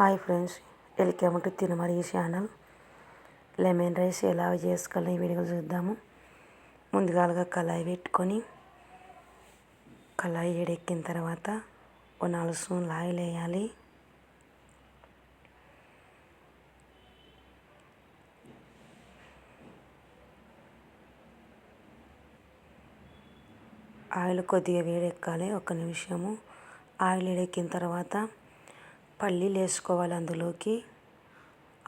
Hi friends welcome to Tinamari channel. Lemon rice ఎలా చేసుకోవాలో ఈ వీడియో చూద్దాము. ముందుగాలుగా కళాయి పెట్టుకొని కళాయి ఎడెక్కిన తర్వాత ఓ నాలుగు స్పూన్లు ఆయిల్ వేయాలి. ఆయిల్ కొద్దిగా వేడెక్కాలి ఒక నిమిషము. ఆయిల్ వేడెక్కిన తర్వాత పల్లీలు వేసుకోవాలి అందులోకి.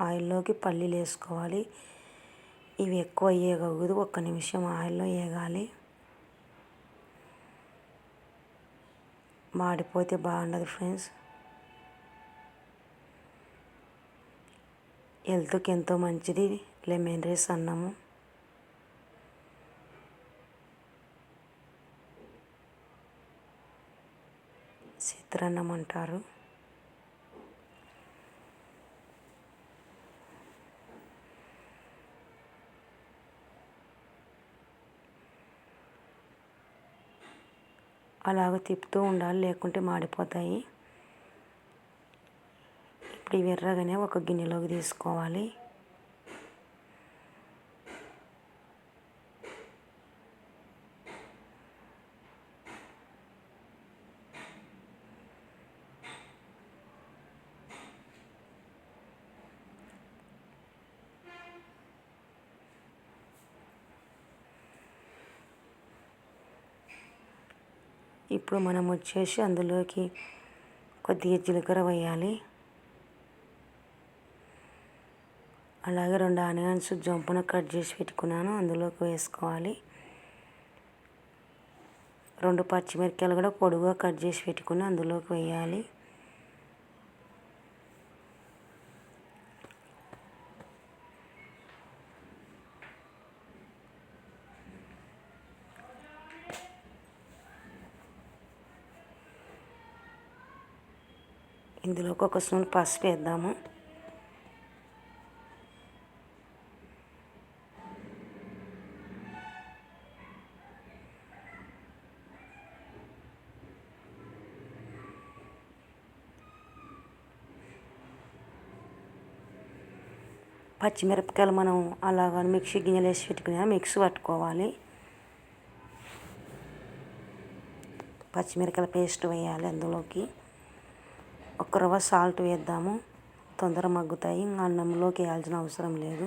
ఆయిల్లోకి పల్లీలు వేసుకోవాలి ఇవి ఎక్కువ వేయకూడదు ఒక్క నిమిషం ఆయిల్లో వేగాలి మాడిపోతే బాగుండదు ఫ్రెండ్స్. హెల్త్కి ఎంతో మంచిది. లెమన్ రైస్ అన్నము. చిత్రాన్నం అంటారు అలాగ తిప్పుతూ ఉండాలి లేకుంటే మాడిపోతాయి. ఇప్పుడు ఇవి ఎర్రగానే ఒక గిన్నెలోకి తీసుకోవాలి. ఇప్పుడు మనం వచ్చేసి అందులోకి కొద్దిగా జీలకర్ర వేయాలి. అలాగే రెండు ఆనియన్స్ జంపున కట్ చేసి పెట్టుకున్నాను అందులోకి వేసుకోవాలి. రెండు పచ్చిమిరపకాయలు కూడా పొడుగుగా కట్ చేసి పెట్టుకుని అందులోకి వేయాలి. ఇందులోకి ఒక స్పూన్ పసుపు వేద్దాము. పచ్చిమిరపకాయలు మనం అలాగ మిక్సీ గిన్నెలు వేసి పెట్టుకుని మిక్స్ పట్టుకోవాలి. పచ్చిమిరపకాయల పేస్ట్ వేయాలి అందులోకి. ఒక రవ్వ సాల్ట్ వేద్దాము. తొందర మగ్గుతాయి. ఇంకా అన్నంలోకి వేయాల్సిన అవసరం లేదు.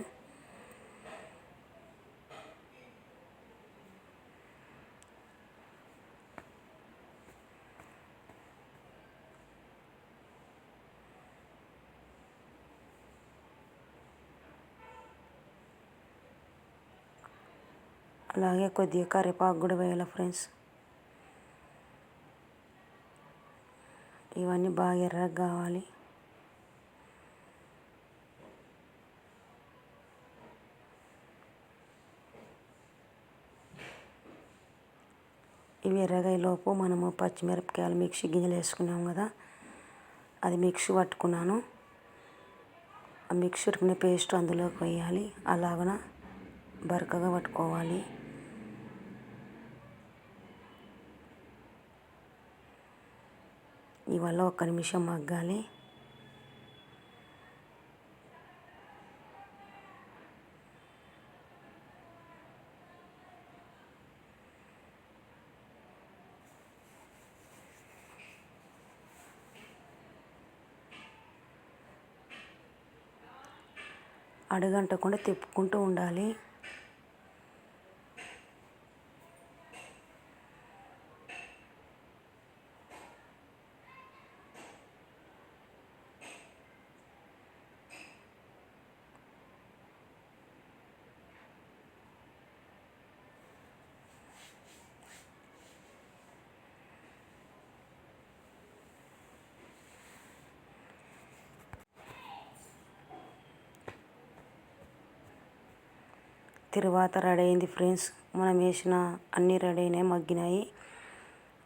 అలాగే కొద్దిగా కరివేపాకు కూడా వేయాలి ఫ్రెండ్స్. ఇవన్నీ బాగా ఎర్రగా కావాలి. ఇవి ఎర్రగాయలోపు మనము పచ్చిమిరపకాయలు మిక్సీ గింజలు వేసుకున్నాం కదా అది మిక్సీ పట్టుకున్నాను. ఆ మిక్సీ పట్టుకునే పేస్ట్ అందులోకి వేయాలి. అలాగన బరకగా పట్టుకోవాలి. ఇవాళ ఒక్క నిమిషం మగ్గాలి. అడుగంటకుండా తిప్పుకుంటూ ఉండాలి. తర్వాత రెడీ అయింది ఫ్రెండ్స్. మనం వేసిన అన్నీ రెడీ అయినాయి మగ్గినాయి.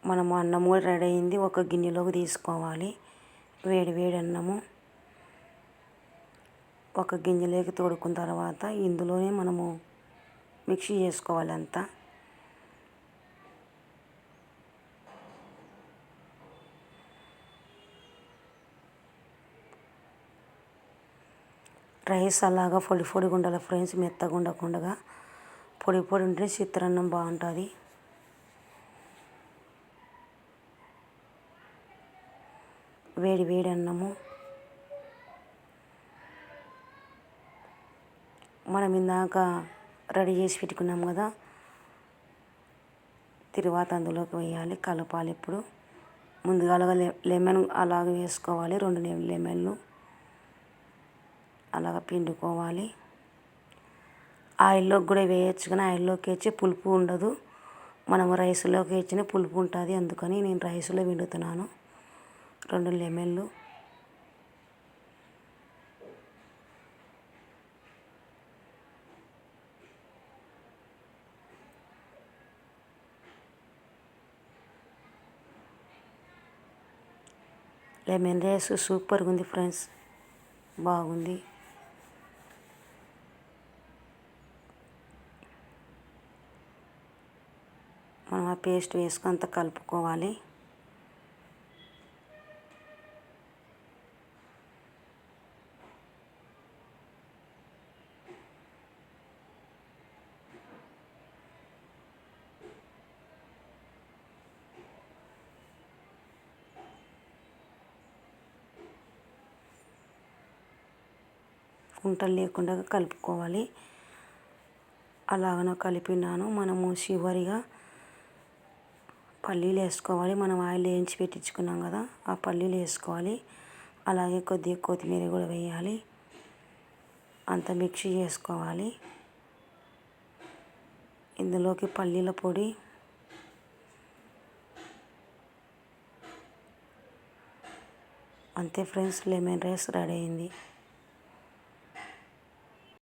మనము అన్నం కూడా రెడీ అయింది. ఒక గిన్నెలోకి తీసుకోవాలి. వేడి వేడి అన్నము. ఒక గిన్నెలోకి తోడుకున్న తర్వాత ఇందులోనే మనము మిక్సీ చేసుకోవాలి అంతా. రైస్ అలాగా పొడి పొడిగా ఉండాలి ఫ్రెండ్స్ మెత్తగా ఉండకుండా. పొడి పొడి ఉంటే చిత్రాన్నం బాగుంటుంది. వేడి వేడి అన్నము. మనం ఇందాక రెడీ చేసి పెట్టుకున్నాం కదా తిరువాత అందులోకి వేయాలి కలపాలి ఇప్పుడు. ముందుగా లెమన్ అలాగ వేసుకోవాలి రెండు లెమన్లు. అలాగ పిండుకోవాలి. ఆయిల్లోకి కూడా వేయచ్చు కానీ ఆయిల్లోకి వేసి పులుపు ఉండదు. మనం రైస్లోకి వేసిన పులుపు ఉంటుంది. అందుకని నేను రైస్లో పిండుతున్నాను. రెండు లెమన్లు. లెమన్ రైస్ సూపర్గా ఉంది ఫ్రెండ్స్. బాగుంది. పేస్ట్ వేసుకొని అంత కలుపుకోవాలి. కుంటలు లేకుండా కలుపుకోవాలి. అలాగనో కలిపినాను. మనము చివరిగా పల్లీలు వేసుకోవాలి. మనం ఆయిల్ వేయించి పెట్టించుకున్నాం కదా ఆ పల్లీలు వేసుకోవాలి. అలాగే కొద్దిగా కొత్తిమీర కూడా వేయాలి. అంత మిక్సీ చేసుకోవాలి. ఇందులోకి పల్లీల పొడి అంతే ఫ్రెండ్స్ లెమన్ రైస్ రెడీ అయింది.